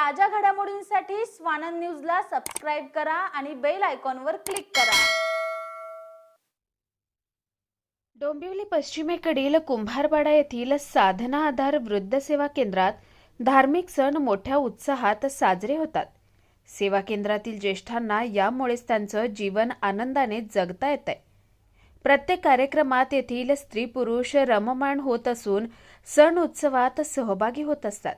ताज्या घडामोडींसाठी स्वानंद न्यूजला सबस्क्राईब करा आणि बेल आयकॉनवर क्लिक करा. डोंबिवली पश्चिमेकडील कुंभारपाडा येथील साधना आधार वृद्ध सेवा केंद्रात धार्मिक सण मोठ्या उत्साहात साजरे होतात. सेवा केंद्रातील ज्येष्ठांना यामुळेच त्यांचं जीवन आनंदाने जगता येत आहे प्रत्येक कार्यक्रमात येथील स्त्री पुरुष रममाण होत असून सण उत्सवात सहभागी होत असतात.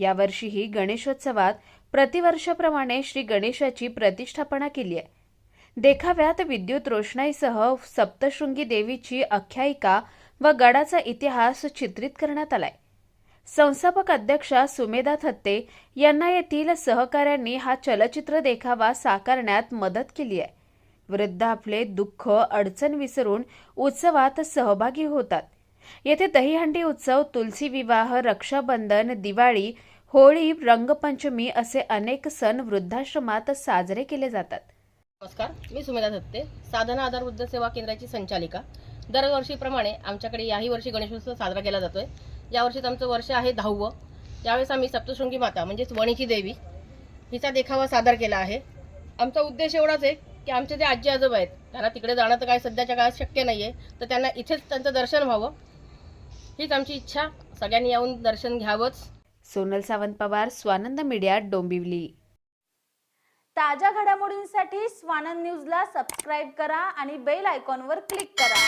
यावर्षीही गणेशोत्सवात प्रतिवर्षाप्रमाणे श्री गणेशाची प्रतिष्ठापना केली आहे. देखाव्यात विद्युत रोषणाईसह सप्तशृंगी देवीची आख्यायिका व गडाचा इतिहास चित्रित करण्यात आलाय. संस्थापक अध्यक्षा सुमेधा थत्ते यांना येथील सहकाऱ्यांनी हा चलचित्र देखावा साकारण्यात मदत केली आहे. वृद्ध आपले दुःख अडचण विसरून उत्सवात सहभागी होतात. येथे दहीहंडी उत्सव तुलसी विवाह रक्षाबंधन दिवाळी होळी रंगपंचमी असे अनेक सण वृद्धाश्रमात साजरे केले जातात. नमस्कार मी सुमेधा दत्ते साधना आधार वृद्ध सेवा केंद्राची संचालिका. दरवर्षीप्रमाणे आमच्याकडे याही वर्षी गणेशोत्सव साजरा केला जातोय. यावर्षीच आमचं वर्ष आहे दहावं. यावेळेस आम्ही सप्तशृंगी माता म्हणजेच वणीची देवी हिचा देखावा सादर केला आहे. आमचा उद्देश एवढाच आहे की आमचे जे आजी आजोबा आहेत त्यांना तिकडे जाणं तर काय सध्याच्या काळात शक्य नाही आहे तर त्यांना इथेच त्यांचं दर्शन व्हावं. हीच आमची इच्छा. सगळ्यांनी येऊन दर्शन घ्यावंच. सोनल सावंत पवार स्वानंद मीडिया डोंबिवली. ताज्या घडामोडींसाठी स्वानंद न्यूजला सबस्क्राईब करा आणि बेल आयकॉनवर क्लिक करा.